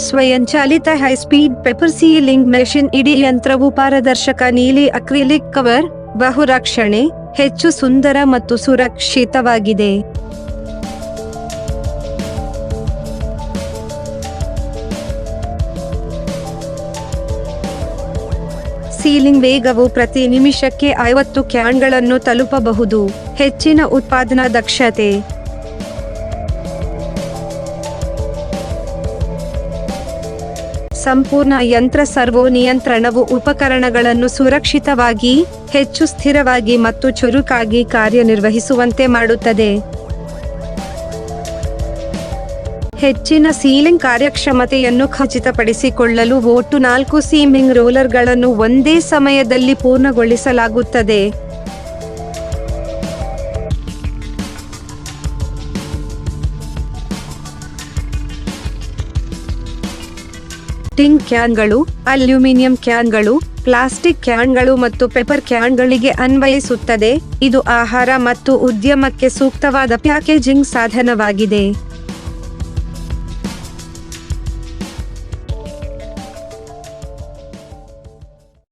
ಸ್ವಯಂಚಾಲಿತ high speed pepper ceiling machine ಇಡೀ ಯಂತ್ರವು ಪಾರದರ್ಶಕ ನೀಲಿ ಅಕ್ರಿಲಿಕ್ ಕವರ್, ಬಹುರಕ್ಷಣೆ, ಹೆಚ್ಚು ಸುಂದರ ಮತ್ತು ಸುರಕ್ಷಿತವಾಗಿದೆ. ಸೀಲಿಂಗ್ ವೇಗವು ಪ್ರತಿ ನಿಮಿಷಕ್ಕೆ ಐವತ್ತು ಕ್ಯಾನ್ಗಳನ್ನು ತಲುಪಬಹುದು. ಹೆಚ್ಚಿನ ಉತ್ಪಾದನಾ ದಕ್ಷತೆ. ಸಂಪೂರ್ಣ ಯಂತ್ರ ಸರ್ವೋ ನಿಯಂತ್ರಣವು ಉಪಕರಣಗಳನ್ನು ಸುರಕ್ಷಿತವಾಗಿ, ಹೆಚ್ಚು ಸ್ಥಿರವಾಗಿ ಮತ್ತು ಚುರುಕಾಗಿ ಕಾರ್ಯನಿರ್ವಹಿಸುವಂತೆ ಮಾಡುತ್ತದೆ. ಹೆಚ್ಚಿನ ಸೀಲಿಂಗ್ ಕಾರ್ಯಕ್ಷಮತೆಯನ್ನು ಖಚಿತಪಡಿಸಿಕೊಳ್ಳಲು ಒಟ್ಟು ನಾಲ್ಕು ಸೀಮಿಂಗ್ ರೋಲರ್ಗಳನ್ನು ಒಂದೇ ಸಮಯದಲ್ಲಿ ಪೂರ್ಣಗೊಳಿಸಲಾಗುತ್ತದೆ. ಟಿಂಗ್ ಕ್ಯಾನ್ಗಳು, ಅಲ್ಯೂಮಿನಿಯಂ ಕ್ಯಾನ್ಗಳು, ಪ್ಲಾಸ್ಟಿಕ್ ಕ್ಯಾನ್ಗಳು ಮತ್ತು ಪೆಪರ್ ಕ್ಯಾನ್ಗಳಿಗೆ ಅನ್ವಯಿಸುತ್ತದೆ. ಇದು ಆಹಾರ ಮತ್ತು ಉದ್ಯಮಕ್ಕೆ ಸೂಕ್ತವಾದ ಪ್ಯಾಕೇಜಿಂಗ್ ಸಾಧನವಾಗಿದೆ.